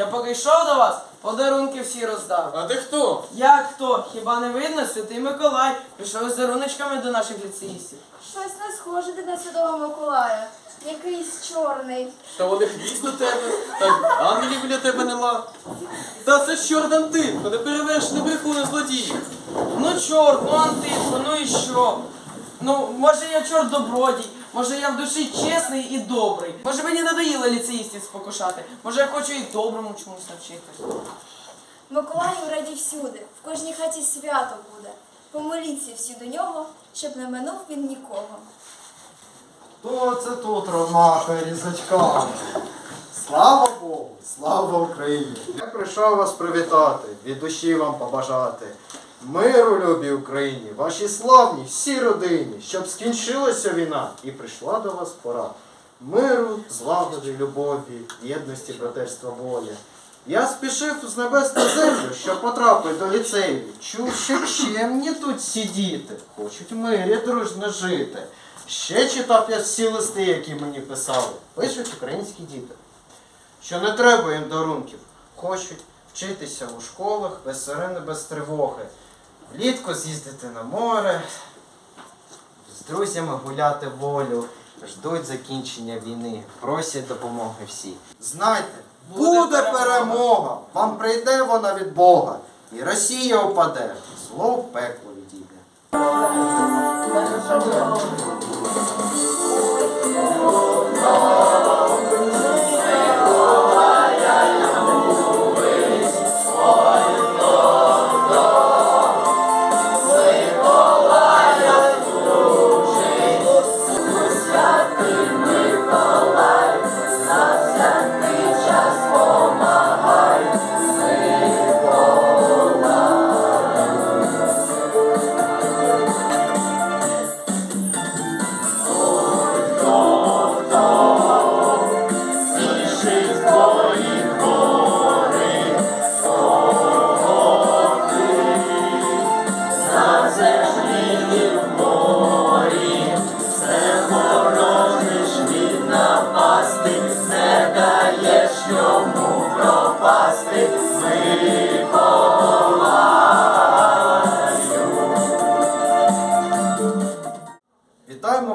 Я поки йшов до вас, подарунки всі роздав. А ти хто? Як хто? Хіба не видно? Святий Миколай пішов з даруночками до наших ліцеїстів. Щось не схоже ти на Святого Миколая. Якийсь чорний. Та вони хвіст до тебе, та ангелів біля тебе нема. Та це ж чорт Антипко, не перевершений брехун і злодій. Ну чорт, ну Антипко, ну і що? Ну, може я чорт добродій, може я в душі чесний і добрий. Може мені надоїло ліцеїстів спокушати, може я хочу і доброму чомусь навчити. Миколай у раді всюди, в кожній хаті свято буде. Помоліться всі до нього, щоб не минув він нікого. Хто це тут ромаха різачка? Слава Богу, слава Україні! Я прийшов вас привітати, від душі вам побажати. Миру, любій Україні, вашій славній всій родині, щоб скінчилася війна і прийшла до вас пора. Миру, злагоди, любові, єдності, братерства волі. Я спішив з небес на землю, щоб потрапити до ліцею. Чув, що чемні тут сидіти, хочуть в мирі дружно жити. Ще читав я всі листи, які мені писали. Пишуть українські діти. Що не треба їм дарунків, хочуть вчитися у школах без сирени, без тривоги. Влітку з'їздити на море, з друзями гуляти волю, ждуть закінчення війни, просять допомоги всі. Знайте, Буде перемога, вам прийде вона від Бога, і Росія впаде, зло в пекло відійде.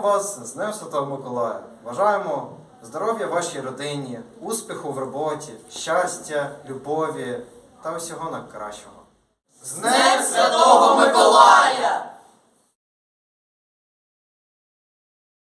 Вас з Днем Святого Миколая. Бажаємо здоров'я вашій родині, успіху в роботі, щастя, любові та усього найкращого. З Днем Святого Миколая!